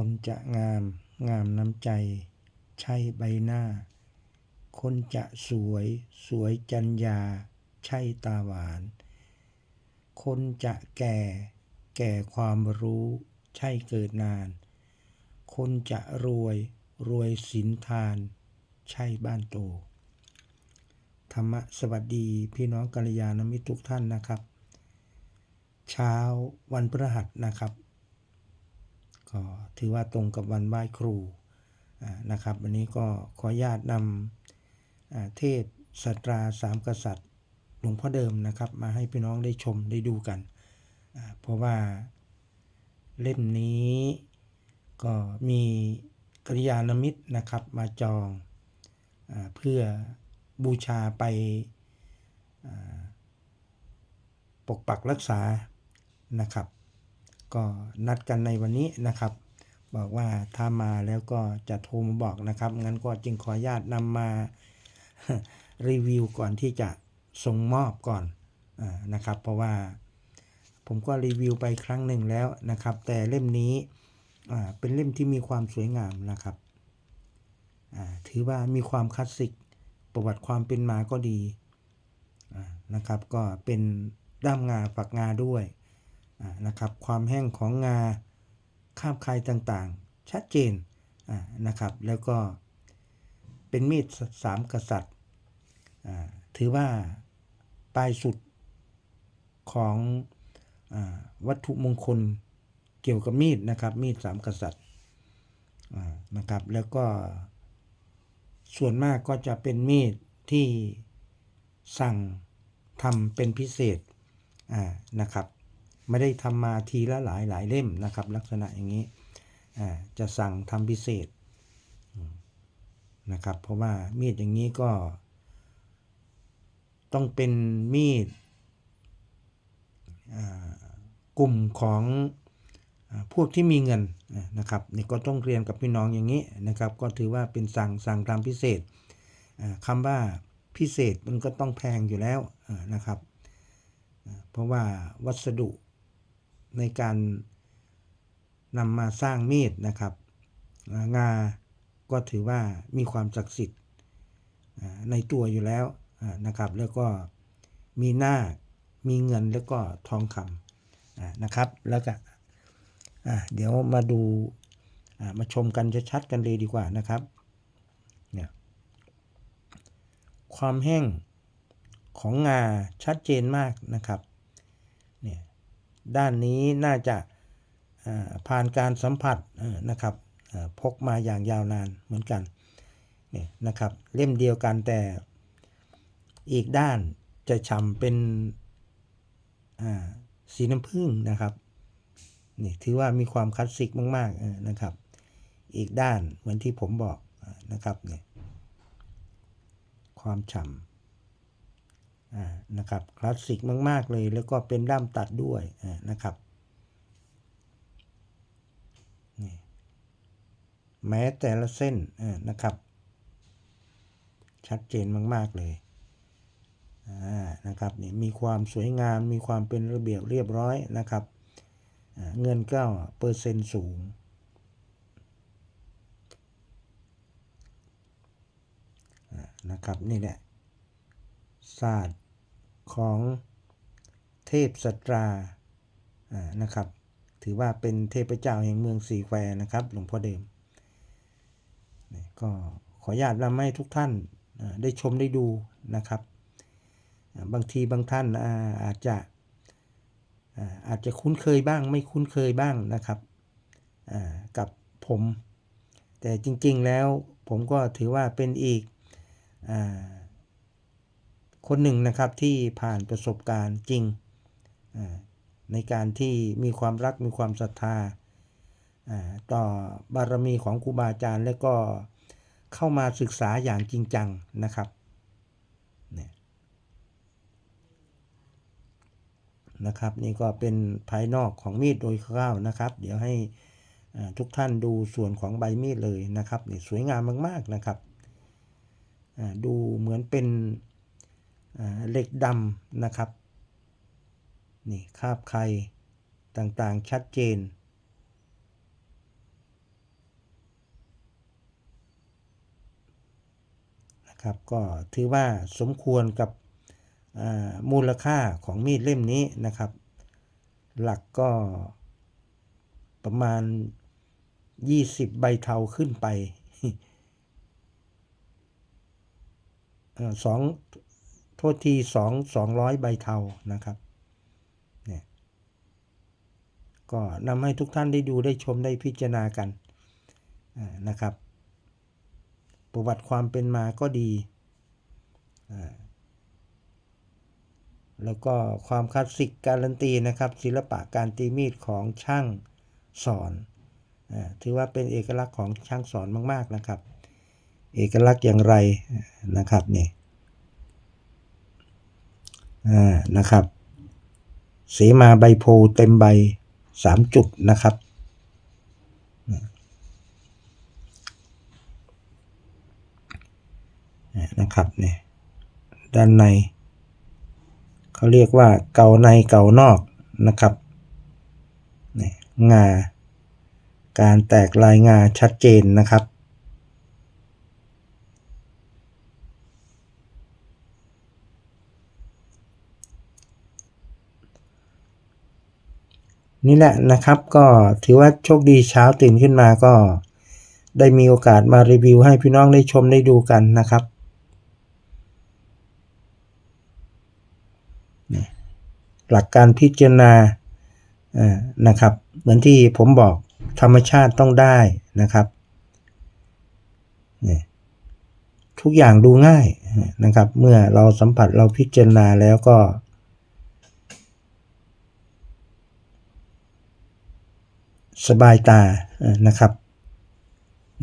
คนจะงาม งามน้ำใจ ใช่ใบหน้า คนจะสวย สวยจัญญา ใช่ตาหวาน คนจะแก่ แก่ความรู้ ใช่เกิดนาน คนจะรวย รวยสินทาน ใช่บ้านโต ธรรมะสวัสดีพี่น้องกัลยาณมิตรทุกท่านนะครับ เช้าวันพฤหัสนะครับ ก็ถือว่าตรงกับวันไหว้ครูนะครับ วันนี้ก็ขออนุญาตนำเทพสัตราสามกษัตริย์หลวงพ่อเดิมนะครับ มาให้พี่น้องได้ชมได้ดูกัน เพราะว่าเล่มนี้ก็มีกัลยาณมิตรนะครับมาจองอเพื่อบูชาไปปกปักรักษานะครับ ก็นัดกันในวันนี้นะครับ บอกว่าถ้ามาแล้วก็จะโทรมาบอกนะครับ งั้นก็จึงขออนุญาตนำมารีวิวก่อนที่จะส่งมอบก่อนอนะครับ เพราะว่าผมก็รีวิวไปครั้งหนึ่งแล้วนะครับ แต่เล่มนี้เป็นเล่มที่มีความสวยงามนะครับถือว่ามีความคลาสสิกประวัติความเป็นมาก็ดีนะครับ ก็เป็นด้ามงาฝักงาด้วย นะครับความแห้งของงาข้ามคายต่างๆ ชัดเจนนะครับ แล้วก็เป็นมีดสามกษัตริย์ถือว่าปลายสุดของอวัตถุมงคลเกี่ยวกับมีดนะครับ มีดสามกษัตริย์นะครับ แล้วก็ส่วนมากก็จะเป็นมีดที่สั่งทำเป็นพิเศษนะครับ ไม่ได้ทำมาทีละหลายหลายเล่มนะครับ ลักษณะอย่างนี้จะสั่งทำพิเศษนะครับ เพราะว่ามีดอย่างนี้ก็ ต้องเป็นมีดกลุ่มของอพวกที่มีเงินนะครับนี่ก็ต้องเรียนกับพี่น้องอย่างนี้นะครับ ก็ถือว่าเป็นสั่งสั่งทำพิเศษอ่าคำว่าพิเศษมันก็ต้องแพงอยู่แล้วนะครับ เพราะว่าวัสดุ ในการนำมาสร้างมีดนะครับ งาก็ถือว่ามีความศักดิ์สิทธิ์ในตัวอยู่แล้วนะครับ แล้วก็มีหน้ามีเงินแล้วก็ทองคำนะครับ แล้วก็เดี๋ยวมาดูมาชมกันชัดๆกันเลยดีกว่านะครับเนี่ยความแห้งของงาชัดเจนมากนะครับ ด้านนี้น่าจะผ่านการสัมผัสนะครับพกมาอย่างยาวนานเหมือนกันเนี่ยนะครับเล่มเดียวกันแต่อีกด้านจะฉ่ำเป็นสีน้ำผึ้งนะครับนี่ถือว่ามีความคลาสสิกมากๆนะครับ อีกด้านเหมือนที่ผมบอกนะครับเนี่ยความฉ่ำ นะครับคลาสสิกมาก ๆ เลยแล้วก็เป็นด้ามตัดด้วยอ่านะครับนี่แม้แต่ละเส้นอ่านะครับ ชัดเจนมาก ๆ เลยอ่านะครับนี่มีความสวยงามมีความเป็นระเบียบเรียบร้อยนะครับเงินก็เปอร์เซ็นต์สูงอ่านะครับ นี่แหละศาสตร์ ของเทพสตรานะครับ ถือว่าเป็นเทพเจ้าแห่งเมืองสีแควนะครับ หลวงพ่อเดิม ก็ขออนุญาตนำให้ทุกท่านได้ชมได้ดูนะครับ บางทีบางท่านอาอาจจะอาจจะคุ้นเคยบ้าง ไม่คุ้นเคยบ้างนะครับกับผม แต่จริงๆแล้วผมก็ถือว่าเป็นอีกอ คนหนึ่งนะครับที่ผ่านประสบการณ์จริง ในการที่มีความรักมีความศรัทธาต่อบารมีของครูบาอาจารย์ และก็เข้ามาศึกษาอย่างจริงจังนะครับนี่นะครับ นี่ก็เป็นภายนอกของมีดโดยคร่าวนะครับ เดี๋ยวให้ทุกท่านดูส่วนของใบมีดเลยนะครับนี่สวยงามมากๆนะครับ ดูเหมือนเป็น เหล็กดำนะครับ นี่คาบไข่ต่างๆชัดเจน นะครับ ก็ถือว่าสมควรกับมูลค่าของมีดเล่มนี้นะครับ หลักก็ประมาณ 20 ใบเทาขึ้นไปสอง โทษทีสองสองร้อยใบเทานะครับเนี่ยก็นำให้ทุกท่านได้ดูได้ชมได้พิจารณากันนะครับ ประวัติความเป็นมาก็ดี แล้วก็ความคลาสสิกการันตีนะครับ ศิลปะการตีมีดของช่างสอนอถือว่าเป็นเอกลักษณ์ของช่างสอนมาก ๆนะครับ เอกลักษณ์อย่างไรนะครับนี่ อ่านะครับ เสมาใบโพเต็มใบสามจุดนะครับ นะครับเนี่ยด้านใน เขาเรียกว่าเก่าในเก่านอกนะครับงา การแตกลายงาชัดเจนนะครับ นี่แหละนะครับก็ถือว่าโชคดีเช้าตื่นขึ้นมาก็ ได้มีโอกาสมารีวิวให้พี่น้องได้ชมได้ดูกันนะครับหลักการพิจารณาอ่านะครับ เหมือนที่ผมบอกธรรมชาติต้องได้นะครับนี่ทุกอย่างดูง่ายนะครับ เมื่อเราสัมผัสเราพิจารณาแล้วก็ สบายตานะครับ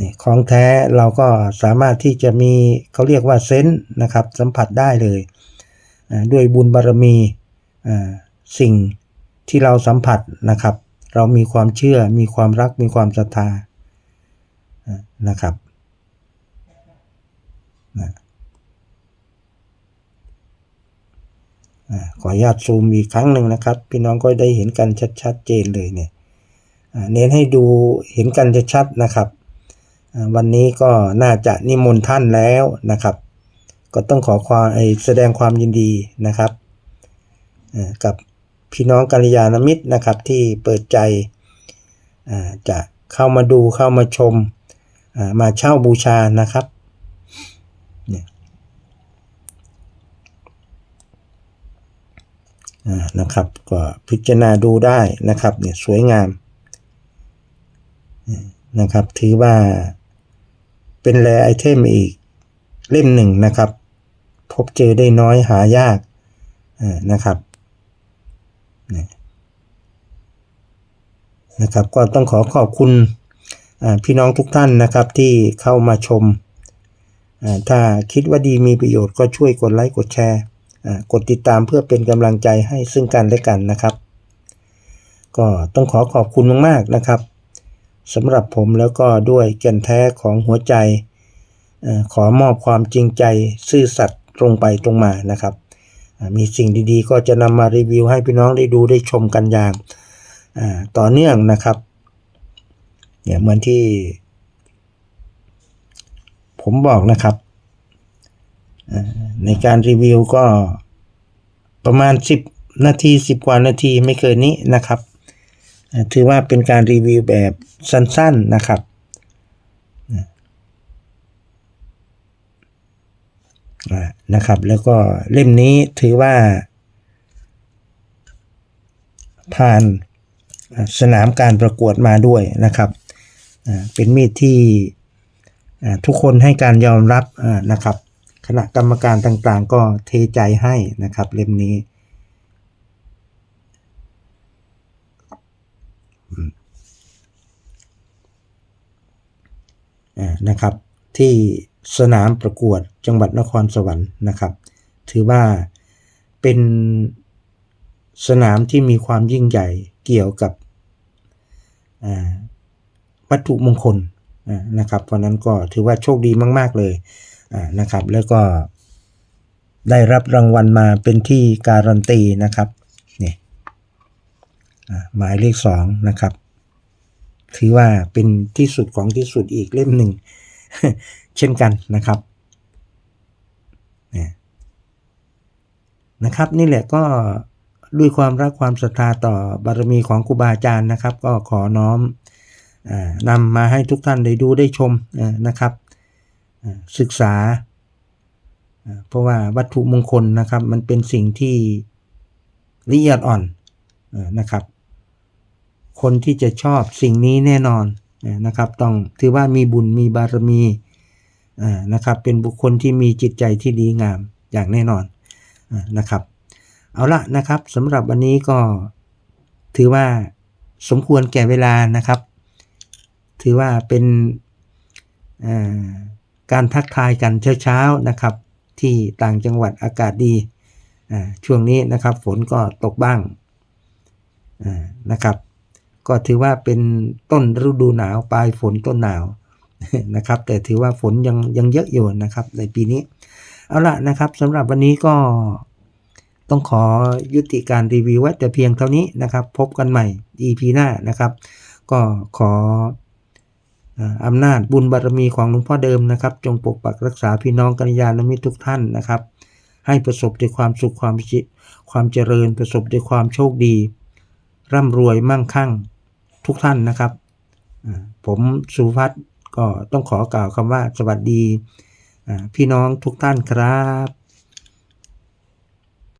นี่ของแท้เราก็สามารถที่จะมีเขาเรียกว่าเซนส์นะครับ สัมผัสได้เลยด้วยบุญบารมีสิ่งที่เราสัมผัสนะครับ เรามีความเชื่อมีความรักมีความศรัทธานะครับขออนุญาตซูมอีกครั้งหนึ่งนะครับ พี่น้องก็ได้เห็นกันชัดๆเจนเลยเนี่ย เน้นให้ดูเห็นกันชัดๆนะครับ วันนี้ก็น่าจะนิมนต์ท่านแล้วนะครับ ก็ต้องขอความแสดงความยินดีนะครับกับพี่น้องกัลยาณมิตรนะครับที่เปิดใจจะเข้ามาดูเข้ามาชมมาเช่าบูชานะครับเนี่ยนะครับก็พิจารณาดูได้นะครับเนี่ยสวยงาม นะครับ ถือว่าเป็นแรไอเทมอีกเล่มหนึ่งนะครับ พบเจอได้น้อยหายากนะครับนะครับ ก็ต้องขอขอบคุณพี่น้องทุกท่านนะครับที่เข้ามาชม ถ้าคิดว่าดีมีประโยชน์ก็ช่วยกดไลค์กดแชร์กดติดตามเพื่อเป็นกำลังใจให้ซึ่งกันและกันนะครับ ก็ต้องขอขอบคุณมากๆนะครับ สำหรับผมแล้วก็ด้วยแก่นแท้ของหัวใจ ขอมอบความจริงใจซื่อสัตย์ตรงไปตรงมานะครับ มีสิ่งดีๆ ก็จะนำมารีวิวให้พี่น้องได้ดูได้ชมกันอย่างต่อเนื่องนะครับเนี่ยเหมือนที่ ผมบอกนะครับ ในการรีวิวก็ประมาณ 10 นาที 10 กว่านาทีไม่เกินนี้นะครับ ถือว่าเป็นการรีวิวแบบสั้นๆนะครับ นะครับ แล้วก็เล่มนี้ถือว่า ผ่านสนามการประกวดมาด้วยนะครับ เป็นมีดที่ทุกคนให้การยอมรับนะครับคณะกรรมการต่างๆ ก็เทใจให้นะครับ เล่มนี้ นะครับ ที่สนามประกวดจังหวัดนครสวรรค์นะครับ ถือว่าเป็นสนามที่มีความยิ่งใหญ่เกี่ยวกับวัตถุมงคลนะครับเพราะนั้นก็ถือว่าโชคดีมาก ๆ เลยนะครับ แล้วก็ได้รับรางวัลมาเป็นที่การันตีนะครับนี่หมายเลขสองนะครับ ถือว่าเป็นที่สุดของที่สุดอีกเล่มหนึ่ง เช่นกันนะครับนะครับ นี่แหละก็ด้วยความรักความศรัทธาต่อบารมีของครูบาอาจารย์นะครับ ก็ขอน้อมนำมาให้ทุกท่านได้ดูได้ชมนะครับศึกษา เพราะว่าวัตถุมงคลนะครับ มันเป็นสิ่งที่ละเอียดอ่อนนะครับ คนที่จะชอบสิ่งนี้แน่นอนนะครับ ต้องถือว่ามีบุญมีบารมีนะครับ เป็นบุคคลที่มีจิตใจที่ดีงามอย่างแน่นอนนะครับ เอาละนะครับสำหรับวันนี้ก็ถือว่าสมควรแก่เวลานะครับ ถือว่าเป็นการทักทายกันเช้าๆนะครับ ที่ต่างจังหวัดอากาศดีช่วงนี้นะครับฝนก็ตกบ้างนะครับ ก็ถือว่าเป็นต้นฤดูหนาวปลายฝนต้นหนาวนะครับ แต่ถือว่าฝนยังยังเยอะอยู่นะครับ ในปีนี้ เอาละนะครับสำหรับวันนี้ก็ต้องขอยุติการรีวิวไว้แต่เพียงเท่านี้นะครับ พบกันใหม่ EP หน้านะครับ ก็ขออำนาจบุญบารมีของหลวงพ่อเดิมนะครับ จงปกปักรักษาพี่น้องกัลยาณมิตรทุกท่านนะครับ ให้ประสบด้วยความสุขความจิความเจริญประสบด้วยความโชคดี ร่ำรวยมั่งคั่ง ทุกท่านนะครับ ผมสุพัฒน์ก็ต้องขอกล่าวคำว่าสวัสดี พี่น้องทุกท่านครับ